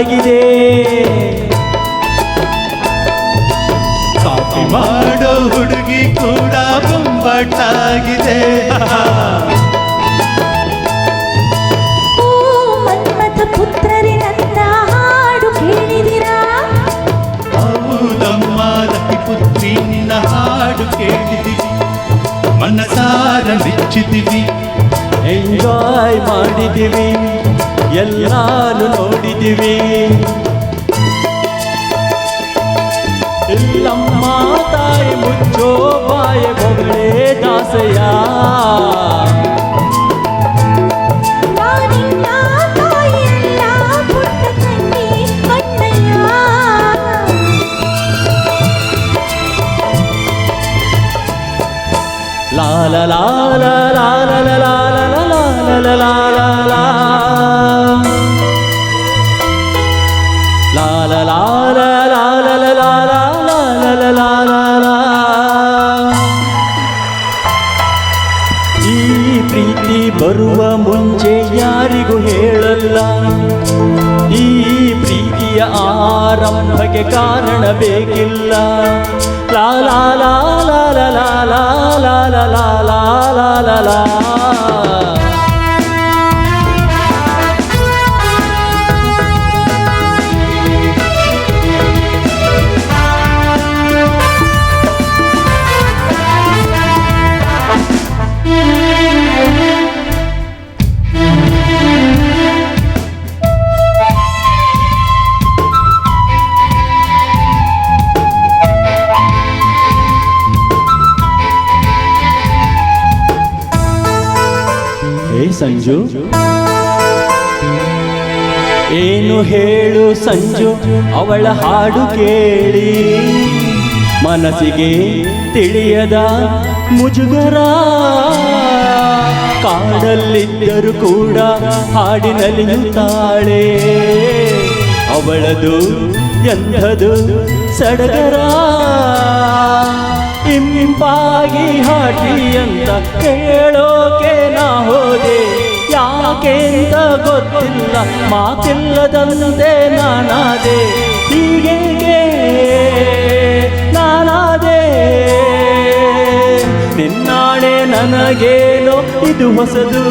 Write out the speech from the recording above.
ಆಗಿದೆ. ಕಾಫಿ ಮಾಡೋ ಹುಡುಗಿ ಕೂಡ ಬೊಂಬಟ್ಟಾಗಿದೆ ಹಾಡು ಮನಸಾರ ಮೆಚ್ಚಿದೀವಿ. ಎಂಜಾಯ್ ಮಾಡಿದೀವಿ. ಎಲ್ಲಾನು ಬಿಡುತ್ತಿವೆ ಇಲ್ಲಮ್ಮ ತಾಯಿ ಮುಚ್ಚೋ ಬಾಯ ಬೊಗಳೆ ದಾಸೆಯ la la la la ಆರಂಭಕ್ಕೆ ಕಾರಣ ಬೇಕಿಲ್ಲ ಸಂಜು? ಏನು ಹೇಳು ಸಂಜು, ಅವಳ ಹಾಡು ಕೇಳಿ. ಮನಸ್ಸಿಗೆ ತಿಳಿಯದ ಮುಜುಗರ, ಕಾಡಲ್ಲಿದ್ದರೂ ಕೂಡ ಹಾಡಿನಲಿಯುತ್ತಾಳೆ ಅವಳದು ಎಂಥದು ಸಡಗರ. ಇಂಪಾಗಿ ಹಾಕಿ ಅಂತ ಕೇಳೋಕೆ ನಾ ಹೋದೆ. ಯಾಕೆ ಅಂತ ಗೊತ್ತಿಲ್ಲ, ಮಾತಿಲ್ಲದಂತೆ ನಾನಾದೆ. ಹೀಗೆ ನಾನಾದೆ. ನಿನ್ನಾಳೆ ನನಗೇನೋ ಇದು ಹೊಸದು.